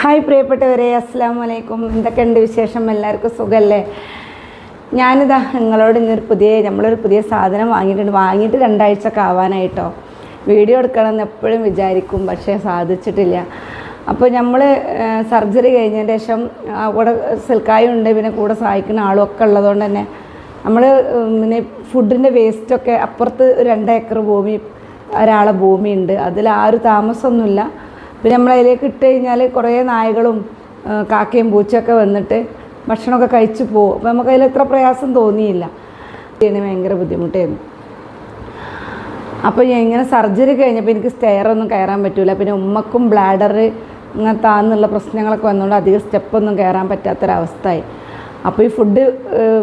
Hi പ്രിയപ്പെട്ടവരെ അസ്സാം വലൈക്കും എന്തൊക്കെയുണ്ട് വിശേഷം? എല്ലാവർക്കും സുഖമല്ലേ ഞാനിതാ നിങ്ങളോട് ഇന്നൊരു പുതിയ നമ്മളൊരു പുതിയ സാധനം വാങ്ങിയിട്ടുണ്ട്. വാങ്ങിയിട്ട് രണ്ടാഴ്ചയൊക്കെ ആവാനായിട്ടോ. വീഡിയോ എടുക്കണമെന്ന് എപ്പോഴും വിചാരിക്കും പക്ഷേ സാധിച്ചിട്ടില്ല. അപ്പോൾ നമ്മൾ സർജറി കഴിഞ്ഞതിന് ശേഷം കൂടെ സിൽക്കായുണ്ട് പിന്നെ കൂടെ സഹായിക്കുന്ന ആളും ഒക്കെ ഉള്ളതുകൊണ്ട് തന്നെ നമ്മൾ പിന്നെ ഫുഡിന്റെ വേസ്റ്റൊക്കെ അപ്പുറത്ത് രണ്ടേക്കർ ഭൂമി ഒരാളെ ഭൂമിയുണ്ട്. അതിൽ ആ ഒരു താമസമൊന്നുമില്ല. പിന്നെ നമ്മൾ അതിലേക്ക് ഇട്ട് കഴിഞ്ഞാൽ കുറേ നായകളും കാക്കയും പൂച്ചയൊക്കെ വന്നിട്ട് ഭക്ഷണമൊക്കെ കഴിച്ചു പോകും അപ്പോൾ നമുക്ക് അതിൽ എത്ര പ്രയാസം തോന്നിയില്ല. ഭയങ്കര ബുദ്ധിമുട്ടായിരുന്നു. അപ്പോൾ ഞാൻ ഇങ്ങനെ സർജറി കഴിഞ്ഞപ്പോൾ എനിക്ക് സ്റ്റെയറൊന്നും കയറാൻ പറ്റില്ല പിന്നെ ഉമ്മക്കും ബ്ലാഡർ ഇങ്ങനെ താന്നുള്ള പ്രശ്നങ്ങളൊക്കെ വന്നുകൊണ്ട് അധികം സ്റ്റെപ്പൊന്നും കയറാൻ പറ്റാത്തൊരവസ്ഥയായി. അപ്പോൾ ഈ ഫുഡ്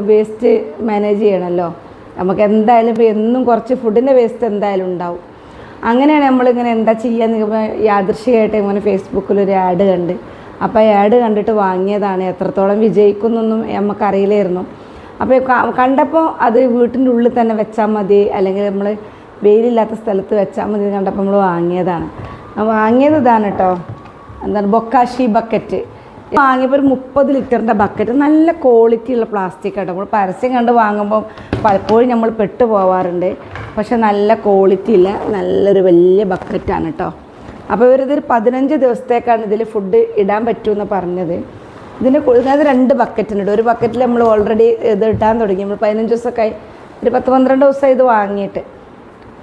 വേസ്റ്റ് മാനേജ് ചെയ്യണമല്ലോ നമുക്ക് എന്തായാലും ഇപ്പോൾ എന്നും കുറച്ച് ഫുഡിന്റെ വേസ്റ്റ് എന്തായാലും ഉണ്ടാവും. അങ്ങനെയാണ് നമ്മളിങ്ങനെ എന്താ ചെയ്യാന്ന് എന്ന് യാദൃശ്ചികമായിട്ട് ഇങ്ങനെ ഫേസ്ബുക്കിൽ ഒരു ആഡ് കണ്ട്. അപ്പോൾ ആഡ് കണ്ടിട്ട് വാങ്ങിയതാണ്. എത്രത്തോളം വിജയിക്കുന്നൊന്നും നമുക്കറിയില്ലായിരുന്നു അപ്പോൾ കണ്ടപ്പോൾ അത് വീട്ടിന്റെ ഉള്ളിൽ തന്നെ വെച്ചാൽ മതി. അല്ലെങ്കിൽ നമ്മൾ വെയിലില്ലാത്ത സ്ഥലത്ത് വെച്ചാൽ മതി കണ്ടപ്പോൾ നമ്മൾ വാങ്ങിയതാണ്. വാങ്ങിയത് ഇതാണ് കേട്ടോ എന്താണ്? ബൊക്കാഷി ബക്കറ്റ് വാങ്ങിയപ്പോൾ ഒരു മുപ്പത് ലിറ്ററിന്റെ ബക്കറ്റ് നല്ല ക്വാളിറ്റി ഉള്ള പ്ലാസ്റ്റിക് കേട്ടോ നമ്മൾ പരസ്യം കണ്ട് വാങ്ങുമ്പോൾ പലപ്പോഴും നമ്മൾ പെട്ടു പോവാറുണ്ട് പക്ഷെ നല്ല ക്വാളിറ്റി ഇല്ല നല്ലൊരു വലിയ ബക്കറ്റാണ് കേട്ടോ അപ്പോൾ ഇവരിതൊരു പതിനഞ്ച് ദിവസത്തേക്കാണ് ഇതിൽ ഫുഡ് ഇടാൻ പറ്റുമെന്ന് പറഞ്ഞത്. ഇതിന് ഇതിനകത്ത് രണ്ട് ബക്കറ്റുണ്ട് ഒരു ബക്കറ്റിൽ നമ്മൾ ഓൾറെഡി ഇത് ഇടാൻ തുടങ്ങി. നമ്മൾ പതിനഞ്ച് ദിവസമൊക്കെ ആയി ഒരു പത്ത് പന്ത്രണ്ട് ദിവസം ഇത് വാങ്ങിയിട്ട്.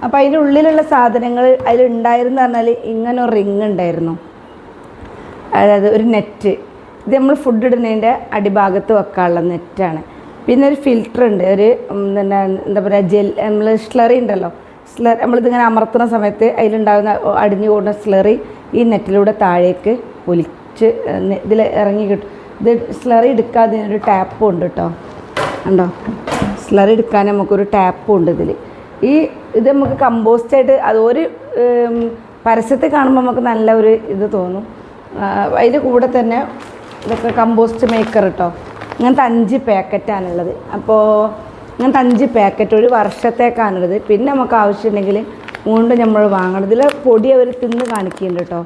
അപ്പോൾ അതിന്റെ ഉള്ളിലുള്ള സാധനങ്ങൾ അതിലുണ്ടായിരുന്നു പറഞ്ഞാൽ ഇങ്ങനെ ഒരു റിങ് ഉണ്ടായിരുന്നു. അതായത് ഒരു നെറ്റ് ഇത് നമ്മൾ ഫുഡ് ഇടുന്നതിന്റെ അടിഭാഗത്ത് വെക്കാനുള്ള നെറ്റാണ് പിന്നെ ഒരു ഫിൽറ്റർ ഉണ്ട്. ഒരു പിന്നെ എന്താ പറയുക ജെൽ നമ്മൾ സ്ലറി ഉണ്ടല്ലോ. സ്ലറി നമ്മളിതിങ്ങനെ അമർത്തുന്ന സമയത്ത് അതിലുണ്ടാകുന്ന അടിഞ്ഞു കൂടുന്ന സ്ലറി ഈ നെറ്റിലൂടെ താഴേക്ക് ഒലിച്ച് ഇതിൽ ഇറങ്ങി കിട്ടും. ഇത് സ്ലറി എടുക്കാതെ ഒരു ടാപ്പും ഉണ്ട് കേട്ടോ ഉണ്ടോ സ്ലറി എടുക്കാൻ നമുക്കൊരു ടാപ്പും ഉണ്ട് ഇതിൽ ഈ ഇത് നമുക്ക് കമ്പോസ്റ്റ് ആയിട്ട് അത് ഒരു പരസ്യത്തിൽ കാണുമ്പോൾ നമുക്ക് നല്ല ഒരു ഇത് തോന്നും. അതിന്റെ കൂടെ തന്നെ ഇതൊക്കെ കമ്പോസ്റ്റ് മേക്കർ കേട്ടോ ഇങ്ങനത്തെ അഞ്ച് പാക്കറ്റാണുള്ളത്. അപ്പോൾ ഇങ്ങനത്തെ അഞ്ച് പാക്കറ്റ് ഒരു വർഷത്തേക്കാണുള്ളത്. പിന്നെ നമുക്ക് ആവശ്യമുണ്ടെങ്കിൽ വീണ്ടും നമ്മൾ വാങ്ങണം. ഇതിൽ പൊടി അവർ തിന്ന് കാണിക്കുന്നുണ്ട് കേട്ടോ.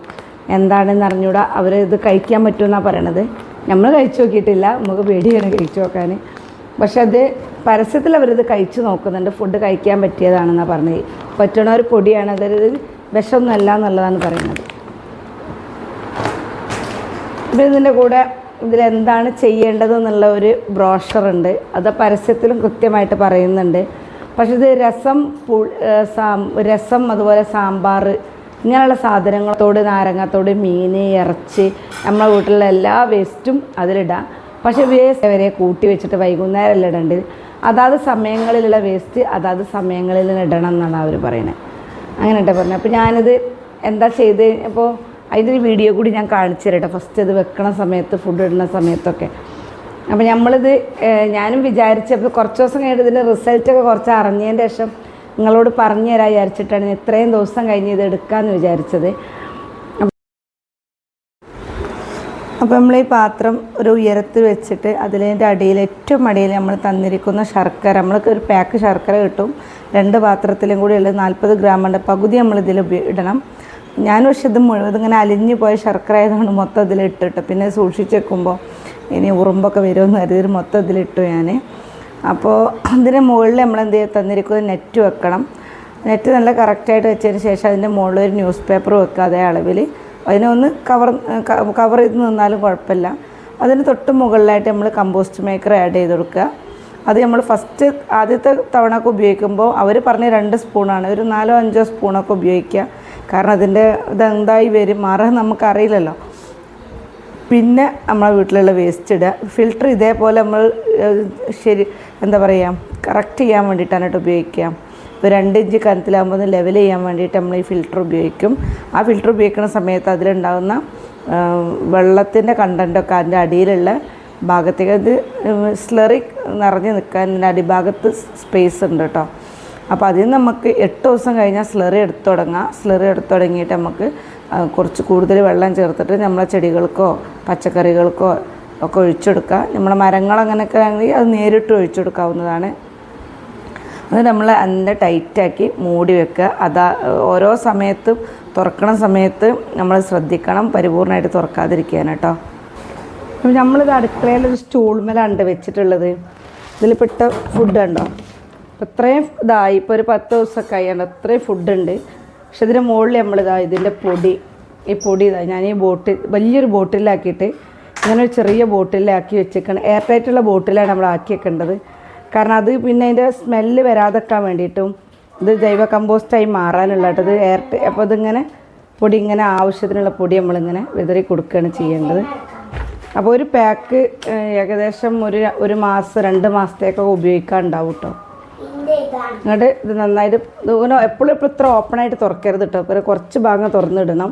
എന്താണെന്ന് അറിഞ്ഞൂടാ. അവർ ഇത് കഴിക്കാൻ പറ്റുമെന്നാണ് പറയണത്. നമ്മൾ കഴിച്ചു നോക്കിയിട്ടില്ല. നമുക്ക് പേടിയാണ് കഴിച്ചു നോക്കാൻ. പക്ഷെ അത് പരസ്യത്തിൽ അവരിത് കഴിച്ചു നോക്കുന്നുണ്ട്. ഫുഡ് കഴിക്കാൻ പറ്റിയതാണെന്നാണ് പറഞ്ഞത്. പറ്റണ ഒരു പൊടിയാണ്. അതൊരു വിഷമൊന്നുമല്ല എന്നുള്ളതാണ് പറയുന്നത്. ഇതിന്റെ കൂടെ ഇതിലെന്താണ് ചെയ്യേണ്ടത് എന്നുള്ള ഒരു ബ്രോഷറുണ്ട്. അത് പരസ്യത്തിലും കൃത്യമായിട്ട് പറയുന്നുണ്ട്. പക്ഷേ ഇത് രസം രസം അതുപോലെ സാമ്പാർ ഇങ്ങനെയുള്ള സാധനങ്ങളത്തോട് നാരങ്ങത്തോട് മീൻ ഇറച്ചി നമ്മളെ വീട്ടിലുള്ള എല്ലാ വേസ്റ്റും അതിലിടാം. പക്ഷേ വേസ്റ്റ് വരെ കൂട്ടി വെച്ചിട്ട് വൈകുന്നേരം അല്ല ഇടേണ്ടത്? അതാത് സമയങ്ങളിലുള്ള വേസ്റ്റ് അതാത് സമയങ്ങളിൽ ഇടണം എന്നാണ് അവർ പറയുന്നത് അങ്ങനെ കേട്ടോ പറഞ്ഞത് അപ്പോൾ ഞാനിത് എന്താ ചെയ്ത്? അപ്പോൾ അതിന്റെ വീഡിയോ കൂടി ഞാൻ കാണിച്ചു തരട്ടെ. ഫസ്റ്റ് അത് വെക്കണ സമയത്ത് ഫുഡ് ഇടുന്ന സമയത്തൊക്കെ. അപ്പോൾ നമ്മളിത് ഞാനും വിചാരിച്ചപ്പോൾ കുറച്ച് ദിവസം കഴിഞ്ഞിട്ട് ഇതിന്റെ റിസൾട്ടൊക്കെ കുറച്ച് അറിഞ്ഞതിന് ശേഷം നിങ്ങളോട് പറഞ്ഞു തരാൻ വിചാരിച്ചിട്ടാണ് ഇത്രയും ദിവസം കഴിഞ്ഞ് ഇത് എടുക്കാമെന്ന് വിചാരിച്ചത്. അപ്പോൾ നമ്മൾ ഈ പാത്രം ഒരു ഉയരത്ത് വെച്ചിട്ട് അതിന്റെ അടിയിൽ ഏറ്റവും അടിയിൽ നമ്മൾ തന്നിരിക്കുന്ന ശർക്കര നമ്മൾക്ക് ഒരു പാക്ക് ശർക്കര കിട്ടും. രണ്ട് പാത്രത്തിലും കൂടി ഉള്ളത് നാൽപ്പത് ഗ്രാമുണ്ട് പകുതി നമ്മൾ ഇതിൽ ഇടണം. ഞാൻ പക്ഷെ ഇത് മുഴുവൻ ഇങ്ങനെ അലിഞ്ഞു പോയ ശർക്കര ആയതുകൊണ്ട് മൊത്തം ഇതിലിട്ടിട്ട് പിന്നെ സൂക്ഷിച്ച് വെക്കുമ്പോൾ ഇനി ഉറുമ്പൊക്കെ വരുമെന്ന് കരുതി മൊത്തം ഇതിലിട്ടു ഞാൻ അപ്പോൾ ഇതിന് മുകളിൽ നമ്മൾ എന്ത് ചെയ്യുക തന്നിരിക്കുന്നത് നെറ്റ് വെക്കണം. നെറ്റ് നല്ല കറക്റ്റായിട്ട് വെച്ചതിന് ശേഷം അതിന്റെ മുകളിൽ ഒരു ന്യൂസ് പേപ്പർ വെക്കുക അതേ അളവിൽ അതിനെ ഒന്ന് കവർ കവർ ചെയ്ത് നിന്നാലും കുഴപ്പമില്ല. അതിന് തൊട്ട് മുകളിലായിട്ട് നമ്മൾ കമ്പോസ്റ്റ് മേക്കർ ആഡ് ചെയ്ത് കൊടുക്കുക. അത് നമ്മൾ ഫസ്റ്റ് ആദ്യത്തെ തവണ ഒക്കെ ഉപയോഗിക്കുമ്പോൾ അവർ പറഞ്ഞ രണ്ട് സ്പൂണാണ് ഒരു നാലോ അഞ്ചോ സ്പൂണൊക്കെ ഉപയോഗിക്കുക. കാരണം അതിന്റെ ഇതെന്തായി വരും? മാറാൻ നമുക്കറിയില്ലല്ലോ. പിന്നെ നമ്മളെ വീട്ടിലുള്ള വേസ്റ്റ് ഇടുക. ഫിൽറ്റർ ഇതേപോലെ നമ്മൾ ശരി എന്താ പറയുക കറക്റ്റ് ചെയ്യാൻ വേണ്ടിയിട്ടാണ് കേട്ടോ ഉപയോഗിക്കുക. ഇപ്പോൾ രണ്ട് ഇഞ്ച് കനത്തിലാകുമ്പോൾ ലെവൽ ചെയ്യാൻ വേണ്ടിയിട്ട് നമ്മൾ ഈ ഫിൽറ്റർ ഉപയോഗിക്കും. ആ ഫിൽറ്റർ ഉപയോഗിക്കുന്ന സമയത്ത് അതിലുണ്ടാകുന്ന വെള്ളത്തിന്റെ കണ്ടന്റൊക്കെ അതിന്റെ അടിയിലുള്ള ഭാഗത്തേക്ക് അത് സ്ലറി നിറഞ്ഞു നിൽക്കാൻ അടിഭാഗത്ത് സ്പേസ് ഉണ്ട് കേട്ടോ. അപ്പോൾ അതിൽ നമുക്ക് എട്ട് ദിവസം കഴിഞ്ഞാൽ സ്ലറി എടുത്തു തുടങ്ങാം. സ്ലറി എടുത്തു തുടങ്ങിയിട്ട് നമുക്ക് കുറച്ച് കൂടുതൽ വെള്ളം ചേർത്തിട്ട് നമ്മളെ ചെടികൾക്കോ പച്ചക്കറികൾക്കോ ഒക്കെ ഒഴിച്ചെടുക്കുക നമ്മളെ മരങ്ങൾ അങ്ങനെയൊക്കെ ആണെങ്കിൽ അത് നേരിട്ട് ഒഴിച്ചെടുക്കാവുന്നതാണ്. അത് നമ്മൾ അതിന്റെ ടൈറ്റാക്കി മൂടി വെക്കുക. അതാ ഓരോ സമയത്തും തുറക്കണ സമയത്ത് നമ്മൾ ശ്രദ്ധിക്കണം പരിപൂർണമായിട്ട് തുറക്കാതിരിക്കാൻ കേട്ടോ. നമ്മളിത് അടുക്കളയിൽ ഒരു സ്റ്റൂൾമേലാണ് വെച്ചിട്ടുള്ളത്. ഇതിൽ പെട്ട ഫുഡ് ഉണ്ടോ? അപ്പോൾ ഇത്രയും ഇതായി. ഇപ്പോൾ ഒരു പത്ത് ദിവസമൊക്കെ ആയാണ് അത്രയും ഫുഡുണ്ട് പക്ഷെ ഇതിന്റെ മുകളിൽ നമ്മൾ ഇതാ ഇതിന്റെ പൊടി. ഈ പൊടി ഇതാ ഞാൻ ഈ ബോട്ടിൽ വലിയൊരു ബോട്ടിലാക്കിയിട്ട് ഇങ്ങനെ ഒരു ചെറിയ ബോട്ടിലാക്കി വെച്ചേക്കണം. എയർ ടൈറ്റുള്ള ബോട്ടിലാണ് നമ്മൾ ആക്കി വെക്കേണ്ടത് കാരണം അത് പിന്നെ അതിന്റെ സ്മെല്ല് വരാതെക്കാൻ വേണ്ടിയിട്ടും ഇത് ജൈവ കമ്പോസ്റ്റായി മാറാനുള്ള ഇത് എയർ അപ്പോൾ ഇതിങ്ങനെ പൊടി ഇങ്ങനെ ആവശ്യത്തിനുള്ള പൊടി നമ്മളിങ്ങനെ വിതറി കൊടുക്കുകയാണ് ചെയ്യേണ്ടത്. അപ്പോൾ ഒരു പാക്ക് ഏകദേശം ഒരു ഒരു മാസം രണ്ട് മാസത്തേക്കൊക്കെ ഉപയോഗിക്കാൻ ഉണ്ടാവും കേട്ടോ എന്നിട്ട് ഇത് നന്നായിട്ട് ഇങ്ങനെ എപ്പോഴും എപ്പോഴും ഇത്ര ഓപ്പണായിട്ട് തുറക്കരുത് കേട്ടോ അപ്പോൾ കുറച്ച് ഭാഗം തുറന്നിടണം.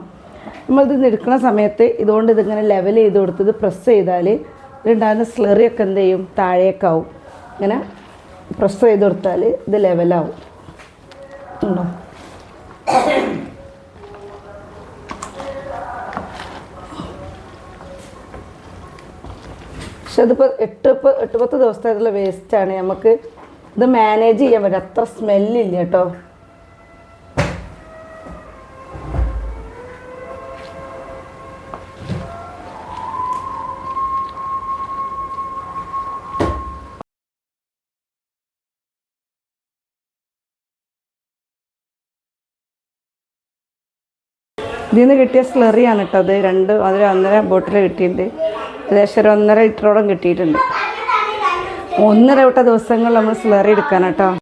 നമ്മളിത് നിൽക്കുന്ന സമയത്ത് ഇതുകൊണ്ട് ഇതിങ്ങനെ ലെവൽ ചെയ്ത് കൊടുത്ത് ഇത് പ്രസ് ചെയ്താൽ ഇതിലുണ്ടാകുന്ന സ്ലറിയൊക്കെ എന്ത് ചെയ്യും? താഴേക്കാവും ഇങ്ങനെ പ്രസ് ചെയ്ത് കൊടുത്താൽ ഇത് ലെവലാവും പക്ഷെ അതിപ്പോൾ എട്ട് എട്ട് പത്ത് ദിവസത്തേക്കുള്ള വേസ്റ്റാണ് നമുക്ക് ഇത് മാനേജ് ചെയ്യാൻ പറ്റും. അത്ര സ്മെല്ലില്ല കേട്ടോ. ഇതിൽ നിന്ന് കിട്ടിയ സ്ലറിയാണ് കേട്ടോ. അത് രണ്ട് അതിൽ ഒന്നര ബോട്ടിൽ കിട്ടിയിട്ടുണ്ട്. ഏകദേശം ഒരു ഒന്നര ലിറ്ററോളം കിട്ടിയിട്ടുണ്ട്. ഒന്നര വിട്ട ദിവസങ്ങൾ നമ്മൾ സ്ലറി എടുക്കാൻ കേട്ടോ